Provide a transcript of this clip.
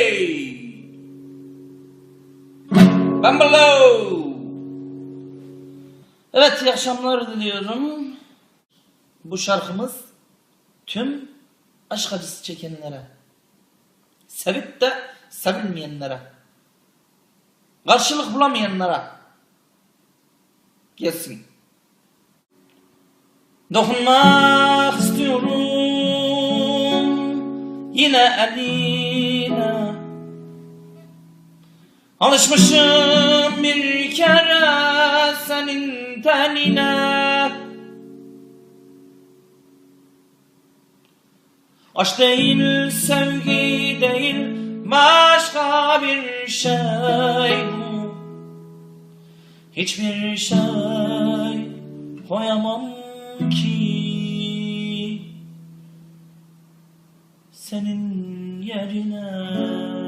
Hey! Ben below! Evet, iyi akşamlar diliyorum. Bu şarkımız tüm aşk acısı çekenlere, sevip de sevilmeyenlere, karşılık bulamayanlara gelsin. Dokunmak istiyorum yine eline Alışmışım bir kere senin tenine Aşk değil, sevgi değil, başka bir şey bu. Hiçbir şey koyamam ki. Senin yerine